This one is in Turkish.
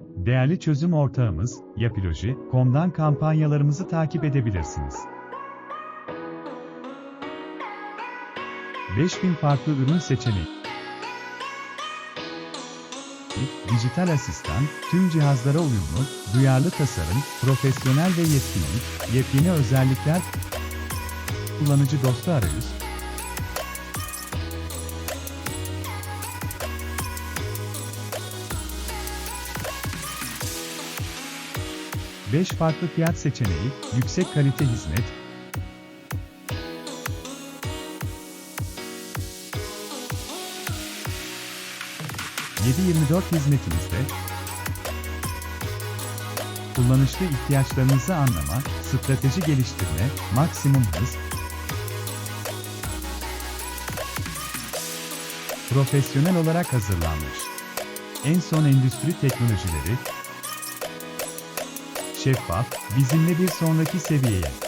Değerli çözüm ortağımız, Yapiloji.com'dan kampanyalarımızı takip edebilirsiniz. 5000 farklı ürün seçeneği. Dijital asistan, tüm cihazlara uyumlu, duyarlı tasarım, profesyonel ve yetkinlik, yepyeni özellikler, kullanıcı dostu arayüz, Beş farklı fiyat seçeneği, yüksek kalite hizmet, ...7-24 hizmetimizde... ...kullanışlı ihtiyaçlarınızı anlama, strateji geliştirme, maksimum hız... ...profesyonel olarak hazırlanmış. En son endüstri teknolojileri, şeffaf, bizimle bir sonraki seviyeye.